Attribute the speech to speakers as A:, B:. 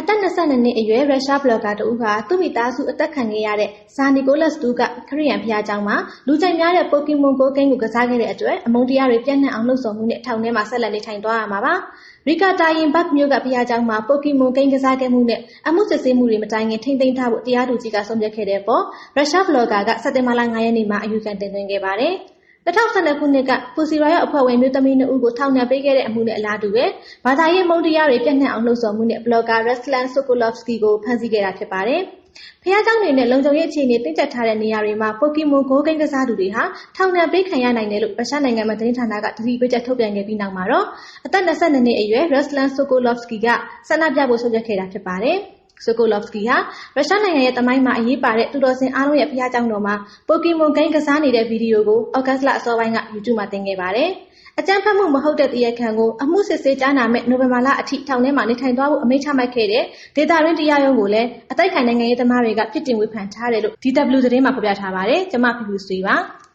A: အသက်22နှစ်အရွယ် ရုရှားဘလော့ဂါတဦးဟာ သူ့မိသားစုအသတ်ခံခဲ့ရတဲ့ Czarnigolas ဒူးက ခရစ်ယာန်ဘုရားကျောင်းမှာ လူကြိုက်များတဲ့ ပိုကီမွန်ဂိုးဂိမ်းကို ကစားခဲ့တဲ့အတွက် အမုန်းတရားတွေ ပျံ့နှံ့အောင် လှုံ့ဆော်မှုနဲ့ ထောင်ထဲမှာ ဆက်လက်နေထိုင်သွားရမှာပါ။ Yekaterinburg မြို့က ဘုရားကျောင်းမှာ ပိုကီမွန်ဂိမ်းကစားခဲ့မှုနဲ့ အမှုစစ်ဆေးမှုတွေ မတိုင်ခင် ထိန်းသိမ်းထားဖို့ တရားသူကြီးက ဆုံးဖြတ်ခဲ့တဲ့အပေါ် ရုရှားဘလော့ဂါက စက်တင်ဘာလ ၅ ရက်နေ့မှာ အယူခံတင်သွင်းခဲ့ပါတယ်။ 2012ခုနှစ်ကပူစီရောရဲ့အဖွဲ့ဝင်မျိုးသမီး2ဦးကိုထောင်ဒဏ်ပေးခဲ့တဲ့အမှုနဲ့အလားတူပဲဘာသာရေးမုန်းတရားတွေပြန့်နှံ့အောင်လှုံ့ဆော်မှုနဲ့ဘလော့ဂါရက်စလန်ဆိုကိုလော့ဖ်စကီကိုဖမ်းဆီးခဲ့တာဖြစ်ပါတယ်။ဖះเจ้าနေနဲ့လုံခြုံရေးအခြေအနေတင်းကျပ်ထားတဲ့နေရာတွေမှာပိုကီမွန်ဂိုးကိန်းကစားသူတွေဟာထောင်ဒဏ်ပေးခံရနိုင်တယ်လို့ရုရှားနိုင်ငံမှာသတင်းဌာနကတတိပေးချက်ထုတ်ပြန်ခဲ့ပြီးနောက်မှာတော့အသက်22နှစ်အရွယ်ရက်စလန်ဆိုကိုလော့ဖ်စကီကဆန္ဒပြဖို့ဆုံးဖြတ်ခဲ့တာဖြစ်ပါတယ်။ ဆိုကိုလော့ဖ်စကီဟာ ရုရှားနိုင်ငံရဲ့တမိုင်းမှာ အရေးပါတဲ့ သူတော်စင်အားလုံးရဲ့ဖျားကြောင်တော်မှာ ပိုကီမွန်ဂိမ်းကစားနေတဲ့ဗီဒီယိုကိုအော်ဂတ်လ အစောပိုင်းက YouTube မှာ တင်ခဲ့ပါတယ်။အကြမ်းဖက်မှုမဟုတ်တဲ့ တရားခံကို အမှုစစ်ဆေးကြားနာမဲ့နိုဝင်ဘာလအထိ ထောင်ထဲမှာ နေထိုင်သွားဖို့ အမိန့်ချမှတ်ခဲ့တဲ့ ဒေတာရင်း တရားရုံးကိုလည်း အတိုက်ခိုင်နိုင်ငံရေးသမားတွေက ပြစ်တင်ဝေဖန်ထားတယ်လို့ DW သတင်းမှာ ဖော်ပြထားပါတယ်။ကျွန်မ ဖြူဖြူဆွေပါ။